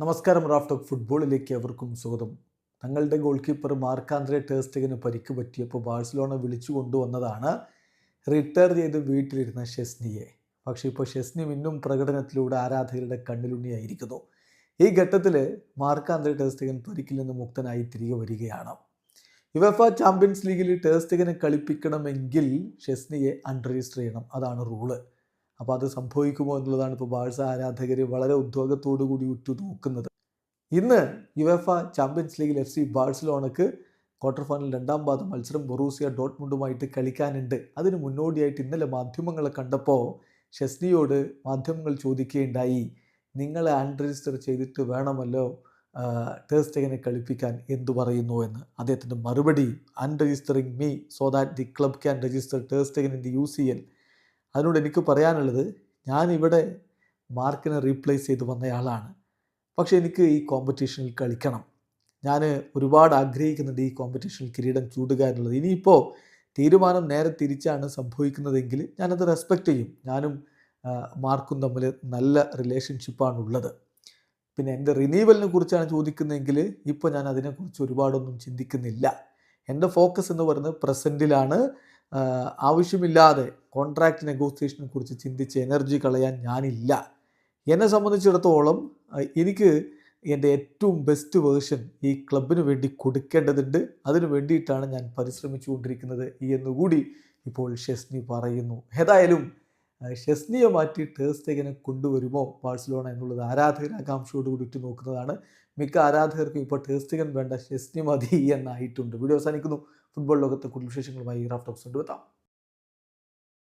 നമസ്കാരം raft of ഫുട്ബോളിലേക്ക് അവർക്കും സ്വാഗതം. തങ്ങളുടെ ഗോൾ കീപ്പർ മാർക്കാന്ത്രെ ടേസ്റ്റിങ്ങിന് പരിക്ക് പറ്റിയപ്പോൾ ബാഴ്സലോണ വിളിച്ചു കൊണ്ടുവന്നതാണ് റിട്ടയർ ചെയ്ത് വീട്ടിലിരുന്ന ഷെസ്നിയെ. പക്ഷേ ഇപ്പോൾ ഷെസ്നി മിന്നും പ്രകടനത്തിലൂടെ ആരാധകരുടെ കണ്ണിലുണ്ണിയായിരിക്കുന്നു. ഈ ഘട്ടത്തിൽ മാർക്കാന്ത്രെ ടേസ്റ്റിഗൻ പരിക്കിൽ നിന്ന് മുക്തനായി തിരികെ വരികയാണ്. യുവഫ ചാമ്പ്യൻസ് ലീഗിൽ ടേസ്റ്റിഗനെ കളിപ്പിക്കണമെങ്കിൽ ഷെസ്നിയെ അൺരജിസ്റ്റർ രജിസ്റ്റർ ചെയ്യണം. അതാണ് റൂൾ. അപ്പോൾ അത് സംഭവിക്കുമോ എന്നുള്ളതാണ് ഇപ്പോൾ ബാഴ്സ ആരാധകർ വളരെ ഉദ്യോഗത്തോടു കൂടി ഉറ്റു നോക്കുന്നത് ഇന്ന് യുവഫ ചാമ്പ്യൻസ് ലീഗിൽ എഫ് സി ബാഴ്സലോണക്ക് ക്വാർട്ടർ ഫൈനൽ രണ്ടാം പാദ മത്സരം ബൊറൂസിയ ഡോട്ട്മുണ്ടുമായിട്ട് കളിക്കാനുണ്ട്. അതിന് മുന്നോടിയായിട്ട് ഇന്നലെ മാധ്യമങ്ങളെ കണ്ടപ്പോൾ ഷെസ്നിയോട് മാധ്യമങ്ങൾ ചോദിക്കുകയുണ്ടായി നിങ്ങളെ അൺരജിസ്റ്റർ ചെയ്തിട്ട് വേണമല്ലോ ടേസ്റ്റെങ്ങനെ കളിപ്പിക്കാൻ എന്തു പറയുന്നു എന്ന്? അദ്ദേഹത്തിന്റെ മറുപടി unregistering me so that the club can register Ter Stegen in the U C L. അതിനോട് എനിക്ക് പറയാനുള്ളത് ഞാനിവിടെ മാർക്കിനെ റീപ്ലേസ് ചെയ്ത് വന്നയാളാണ്. പക്ഷേ എനിക്ക് ഈ കോമ്പറ്റീഷനിൽ കളിക്കണം. ഞാൻ ഒരുപാട് ആഗ്രഹിക്കുന്നുണ്ട് ഈ കോമ്പറ്റീഷനിൽ കിരീടം ചൂടുക എന്നുള്ളത് ഇനിയിപ്പോൾ തീരുമാനം നേരെ തിരിച്ചാണ് സംഭവിക്കുന്നതെങ്കിൽ ഞാനത് റെസ്പെക്റ്റ് ചെയ്യും. ഞാനും മാർക്കും തമ്മിൽ നല്ല റിലേഷൻഷിപ്പാണുള്ളത് പിന്നെ എന്റെ റിനീവലിനെ കുറിച്ചാണ് ചോദിക്കുന്നതെങ്കിൽ ഇപ്പോൾ ഞാൻ അതിനെക്കുറിച്ച് ഒരുപാടൊന്നും ചിന്തിക്കുന്നില്ല. എന്റെ ഫോക്കസ് എന്ന് പറയുന്നത് പ്രസന്റിലാണ് ആവശ്യമില്ലാതെ കോൺട്രാക്റ്റ് നെഗോസിയേഷനെ കുറിച്ച് ചിന്തിച്ച് എനർജി കളയാൻ ഞാനില്ല. എന്നെ സംബന്ധിച്ചിടത്തോളം എനിക്ക് എന്റെ ഏറ്റവും ബെസ്റ്റ് വേർഷൻ ഈ ക്ലബിന് വേണ്ടി കൊടുക്കേണ്ടതുണ്ട്. അതിനു വേണ്ടിയിട്ടാണ് ഞാൻ പരിശ്രമിച്ചുകൊണ്ടിരിക്കുന്നത് എന്നുകൂടി ഇപ്പോൾ ഷെസ്നി പറയുന്നു. ഏതായാലും ഷെസ്നിയെ മാറ്റി ടേസ്റ്റേഗനെ കൊണ്ടുവരുമോ ബാഴ്സലോണ എന്നുള്ളത് ആരാധകർ ആകാംക്ഷയോടുകൂടി ഉറ്റു നോക്കുന്നതാണ്. മിക്ക ആരാധകർക്കും ഇപ്പോൾ ടേസ്റ്റേഗൻ വേണ്ട ഷെസ്നി മതി എന്നായിട്ടുണ്ട്. വീഡിയോ അവസാനിക്കുന്നു. ഫുട്ബോൾ ലോകത്തെ കൂടുതൽ വിശേഷങ്ങളുമായി റാഫ്റ്റോക്സ് കൊണ്ടുവെത്താം.